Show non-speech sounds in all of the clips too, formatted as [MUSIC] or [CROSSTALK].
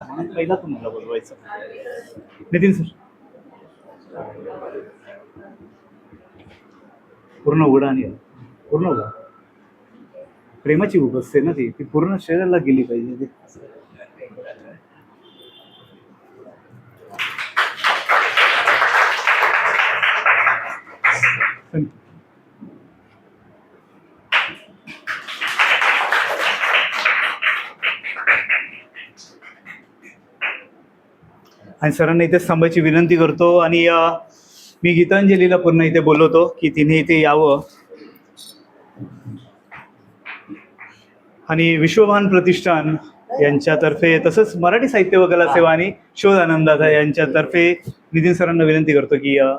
पहिला तुम्हाला बोलवायचं नितीन सर. पूर्ण उघडा आणि पूर्ण उघडा. प्रेमाची उभ असते ना ती. ती पूर्ण शरीराला गेली पाहिजे ती. आणि सरांना इथे थांबायची विनंती करतो आणि मी गीतांजलीला पुन्हा इथे बोलवतो की तिने इथे यावं आणि विश्वभान प्रतिष्ठान यांच्यातर्फे तसंच मराठी साहित्य व कला सेवा आणि शोध आनंदाचा यांच्यातर्फे नितीन सरांना विनंती करतो की हो ना?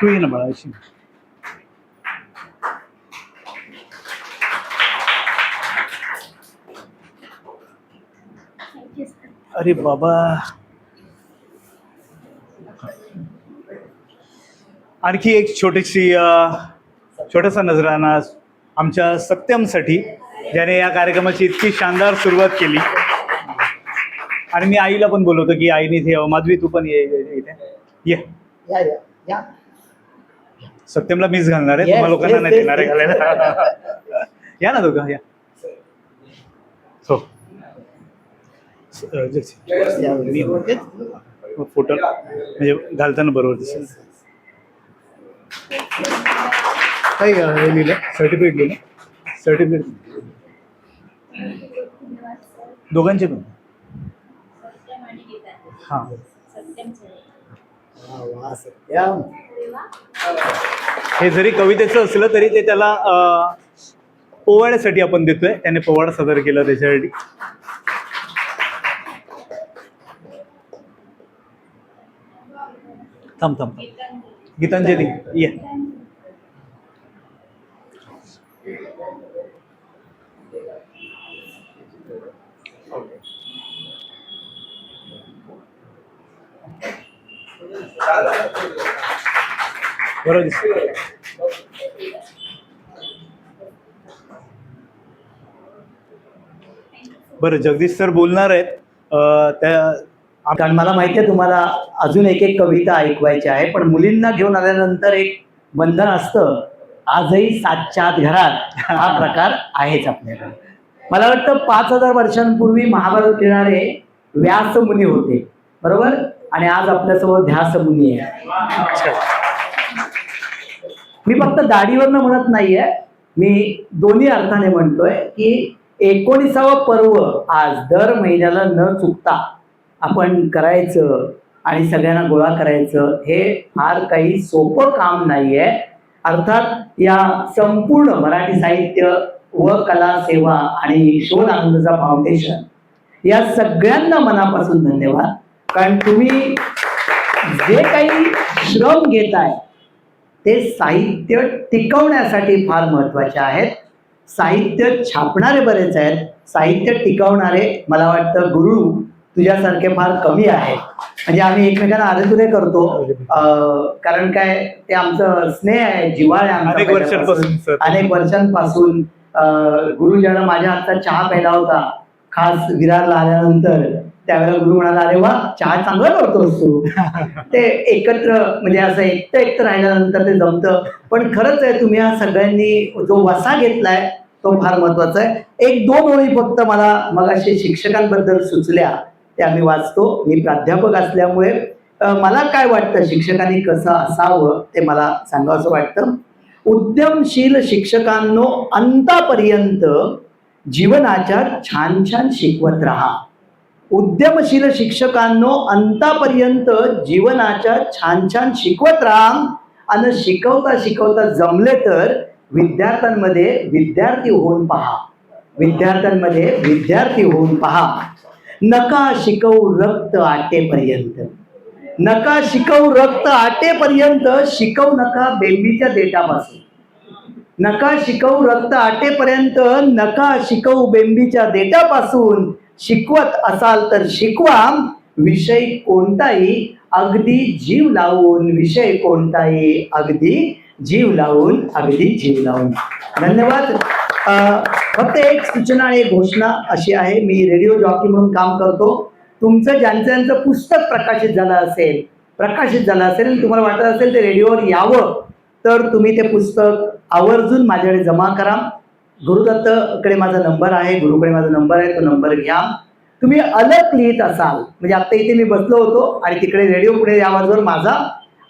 तू ये ना बाळाशी अरे बाबा. आणखी एक छोटीशी छोटासा नजराना आमच्या सत्यमसाठी ज्याने या कार्यक्रमाची इतकी शानदार सुरुवात केली. आणि मी आईला पण बोलवतो की आईने इथे यावं माधवी तू पण ये ये- इथे. ये. या या या. सत्यमला मीच घालणार आहे Yes, तुम्हा लोकांना नाही देणार आहे. घालायला. [LAUGHS] या ना दोघं या. हो फोटो म्हणजे घालताना बरोबर दिसेल. अ, हे लिहिलं? सर्टिफिकेट लिहिलं. सर्टिफिकेट दोघांचे पण? हां. हे जरी कवितेचं असलं तरी ते त्याला पोवाड्यासाठी आपण देतोय. त्याने पोवाडा सादर केला त्याच्यासाठी. थांब थांब थांब. गीतांजली ये. बरोबर बरं जगदीश सर बोलणार आहेत. त्या कारण मला माहिती आहे तुम्हाला अजून एक एक कविता ऐकवायची आहे पण मुलींना घेऊन आल्यानंतर एक बंधन असतं आजही सातच्या आत घरात हा प्रकार आहेच आपल्याकडे. मला वाटतं पाच हजार वर्षांपूर्वी महाभारत येणारे व्यास मुनी होते बरोबर? आणि आज आपल्यासमोर ध्यास मुनी आहे. मी फक्त दाढीवरनं म्हणत नाहीये मी दोन्ही अर्थाने म्हणतोय की एकोणीसावं पर्व आज दर महिन्याला न चुकता आपण करायचं आणि सगळ्यांना गोळा करायचं हे फार काही सोपं काम नाही आहे अर्थात या संपूर्ण मराठी साहित्य व कला सेवा आणि शोध आनंदचा फाउंडेशन या सगळ्यांना मनापासून धन्यवाद. कारण तुम्ही जे काही श्रम घेताय ते साहित्य टिकवण्यासाठी फार महत्त्वाचे आहेत. साहित्य छापणारे बरेच आहेत. साहित्य टिकवणारे मला वाटतं गुरु तुझ्यासारखे फार कमी आहेत. म्हणजे आम्ही एकमेकांना आरेतुरे करतो. कारण काय ते आमचं स्नेह आहे जिव्हाळ आहे अनेक. वर्षांपासून सर. अनेक वर्षांपासून अं, गुरु ज्याला माझ्या हातचा चहा प्यायला होता. खास विरारला आल्यानंतर त्यावेळेला गुरु म्हणाला अरे वा चहा चांगला करतोस तू. [LAUGHS] ते एकत्र म्हणजे असं एकटं एकटं राहिल्यानंतर ते जमतं. पण खरंच आहे तुम्ही या सगळ्यांनी जो वसा घेतलाय तो फार महत्त्वाचा आहे. एक दोन ओळी फक्त मला मग असे शिक्षकांबद्दल सुचल्या. ते आम्ही वाचतो. मी प्राध्यापक असल्यामुळे मला काय वाटतं? शिक्षकांनी कसं असावं? ते मला सांगावं वाटतं. उद्यमशील शिक्षकांनो अंतापर्यंत जीवनाच्या छान छान शिकवत राहा. उद्यमशील शिक्षकांनो अंतापर्यंत जीवनाच्या छान छान शिकवत राहा. आणि शिकवता शिकवता जमले तर विद्यार्थ्यांमध्ये विद्यार्थी होऊन पहा. विद्यार्थ्यांमध्ये विद्यार्थी होऊन पहा. नका शिकवू रक्त आटेपर्यंत. नका शिकवू रक्त आटेपर्यंत शिकवू नका बेंबीच्या देठापासून. नका शिकवू रक्त आटेपर्यंत नका शिकवू बेंबीच्या देठापासून. शिकवत असाल तर शिकवा. विषय कोणताही अगदी जीव लावून. विषय कोणताही अगदी जीव लावून अगदी जीव लावून. धन्यवाद. फक्त एक सूचना आणि एक घोषणा अशी आहे. मी रेडिओ जॉकी म्हणून काम करतो. तुमचं ज्यांचं ज्यांचं पुस्तक प्रकाशित झालं असेल प्रकाशित झालं असेल आणि तुम्हाला वाटत असेल ते रेडिओवर यावं तर तुम्ही ते पुस्तक आवर्जून माझ्याकडे जमा करा. गुरुदत्तकडे माझा नंबर आहे. गुरुकडे माझा नंबर आहे. तो नंबर घ्या. तुम्ही अलग लिहित असाल म्हणजे आता इथे मी बसलो होतो आणि तिकडे रेडिओ पुढे आवाजवर माझा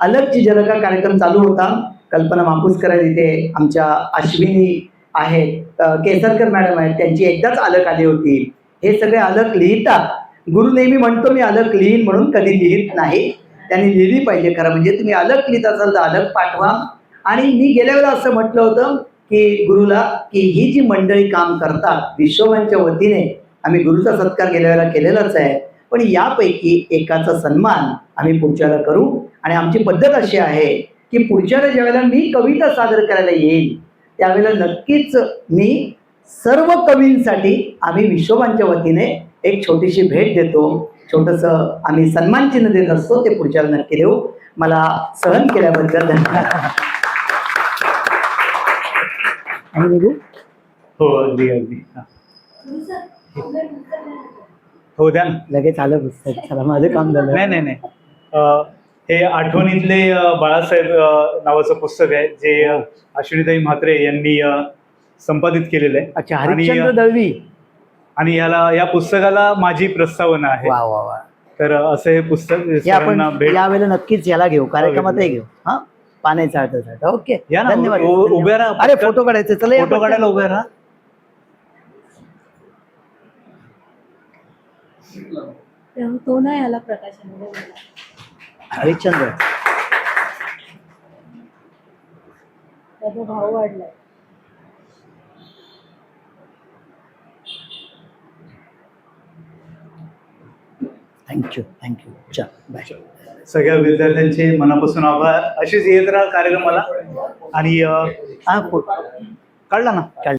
अलगची जनका कार्यक्रम चालू होता. कल्पना मापूसकर इथे आमच्या अश्विनी आहेत केसरकर मॅडम आहेत त्यांची एकदाच अलग आली होती. हे सगळे अलग लिहितात. गुरु नेहमी म्हणतो मी अलग लिहीन म्हणून कधी लिहित नाही. त्यांनी लिहिली पाहिजे खरं म्हणजे तुम्ही अलग लिहित असाल तर अलग पाठवा. आणि मी गेल्या वेळेला असं म्हटलं होतं की गुरुला की ही जी मंडळी काम करतात विश्ववांच्या वतीने आम्ही गुरुचा सत्कार गेल्या वेळेला केलेलाच आहे पण यापैकी एकाचा सन्मान आम्ही पुढच्याला करू. आणि आमची पद्धत अशी आहे की पुढच्याला ज्या वेळेला मी कविता सादर करायला येईल त्यावेळेला नक्कीच मी सर्व कवींसाठी आम्ही विश्ववांच्या वतीने एक छोटीशी भेट देतो. छोटंसं आम्ही सन्मान चिन्ह देत असतो ते पुढच्याला नक्की देऊ. मला सहन केल्याबद्दल धन्यवाद. हो अगदी अगदी. हा. हो द्या लगेच आलं पुस्तक. चला माझं काम झालं. नाही नाही नाही. अ, हे आठवणीतले बाळासाहेब नावाचं पुस्तक आहे जे अ, अश्विनीताई म्हात्रे यांनी संपादित केलेलं आहे. अच्छा आणि, हरिश्चंद्र दळवी. आणि याला या पुस्तकाला माझी प्रस्तावना आहे. वा वा वा. तर असं हे पुस्तक आपण सरांना भेट यावेळेला नक्कीच याला घेऊ कार्यक्रमातही घेऊ. हा? पाने चाळत ओके. या ना, धन्यवाद. उभ्या राहा. अरे फोटो काढायचे. चला या फोटो. काढायला उभे राहा. तो नाही आला मला. हरिश्चंद्र. त्याचा भाव वाढलाय. थँक्यू थँक्यू चल बाय सगळ्या विद्यार्थ्यांचे मनापासून आभार. अशीच येत राहा कार्यक्रमाला. आणि हा काढला ना? काढ